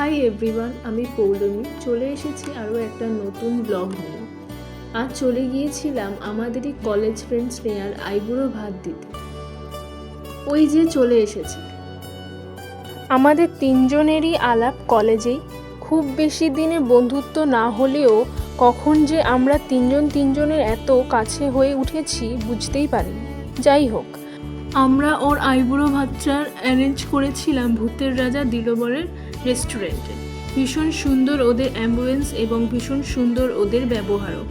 Hi everyone, আমি পৌলমী। চলে এসেছি আরও একটা নতুন ব্লগ নিয়ে। আজ চলে গিয়েছিলাম আমাদেরই কলেজ ফ্রেন্ডস নেয়ার আইবুড়ো ভাত দিতে। ওই যে চলে এসেছে। আমাদের তিনজনেরই আলাপ কলেজেই খুব বেশি দিনের বন্ধুত্ব না হলেও কখন যে আমরা তিনজন তিনজনের এত কাছে হয়ে উঠেছি বুঝতেই পারিনি। যাই হোক, আমরা ওর আইবুড়ো ভাতটার অ্যারেঞ্জ করেছিলাম ভূতের রাজা দিলবরের। রেস্টুরেন্টে। ভীষণ সুন্দর ওদের অ্যাম্বুলেন্স এবং ভীষণ সুন্দর ওদের ব্যবহারও।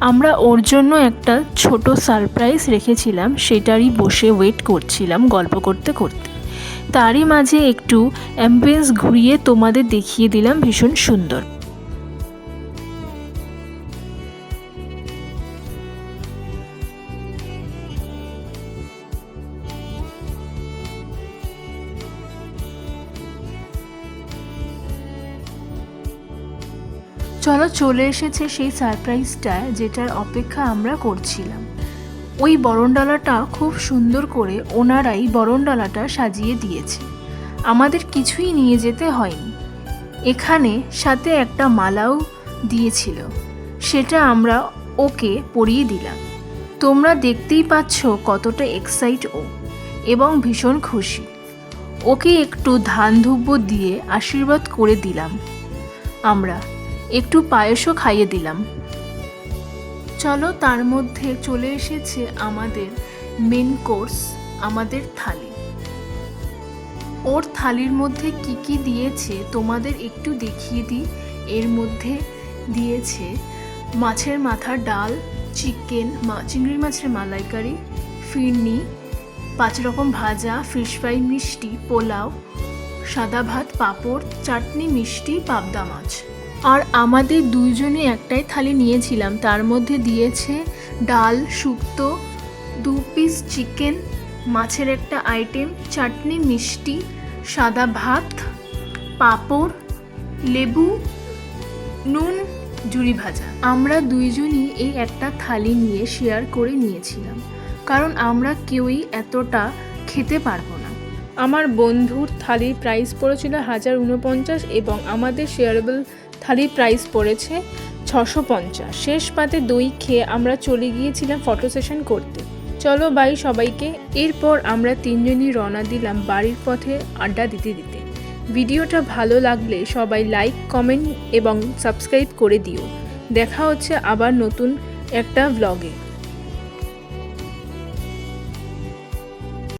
আমরা ওর জন্য একটা ছোট সারপ্রাইজ রেখেছিলাম, সেটারই বসে ওয়েট করছিলাম গল্প করতে করতে। তারই মাঝে একটু অ্যাম্বুলেন্স ঘুরিয়ে তোমাদের দেখিয়ে দিলাম ভীষণ সুন্দর। চলো চলে এসেছে সেই সারপ্রাইজটা যেটার অপেক্ষা আমরা করছিলাম। ওই বরণডালাটা খুব সুন্দর করে ওনারাই বরণডালাটা সাজিয়ে দিয়েছে। আমাদের কিছুই নিয়ে যেতে হয়নি। এখানে সাথে একটা মালাও দিয়েছিল। সেটা আমরা ওকে পরিয়ে দিলাম। তোমরা দেখতেই পাচ্ছ কতটা এক্সাইট ও, এবং ভীষণ খুশি। ওকে একটু ধান ধুব্য দিয়ে আশীর্বাদ করে দিলাম আমরা। একটু পায়েসও খাইয়ে দিলাম। চলো তার মধ্যে চলে এসেছে আমাদের মেন কোর্স আমাদের থালি। ওর থালির মধ্যে কি কি দিয়েছে তোমাদের একটু দেখিয়ে দিই। এর মধ্যে দিয়েছে মাছের মাথার ডাল চিকেন চিংড়ি মাছের মালাইকারি, ফিরনি, পাঁচ রকম ভাজা ফিশ ফ্রাই মিষ্টি, পোলাও, সাদা ভাত, পাঁপড়, চাটনি মিষ্টি, পাবদা মাছ। আর আমাদের দুইজনে একটাই থালি নিয়েছিলাম। তার মধ্যে দিয়েছে ডাল, শুক্তো, দু পিস চিকেন মাছের একটা আইটেম চাটনি, মিষ্টি, সাদা ভাত, পাঁপড়, লেবু, নুন, জুড়ি ভাজা। আমরা দুইজনই এই একটা থালি নিয়ে শেয়ার করে নিয়েছিলাম। কারণ আমরা কেউই এতটা খেতে পারব না। আমার বন্ধুর থালির প্রাইস পড়েছিল হাজার উনপঞ্চাশ এবং আমাদের শেয়ারেবল থালির প্রাইস পড়েছে ছশো পঞ্চাশ। শেষ পাতে দই খেয়ে আমরা চলে গিয়েছিলাম ফটো সেশন করতে। চলো বাই সবাইকে। এরপর আমরা তিনজনই রওনা দিলাম বাড়ির পথে আড্ডা দিতে দিতে। ভিডিওটা ভালো লাগলে সবাই লাইক কমেন্ট এবং সাবস্ক্রাইব করে দিও। দেখা হচ্ছে আবার নতুন একটা ব্লগে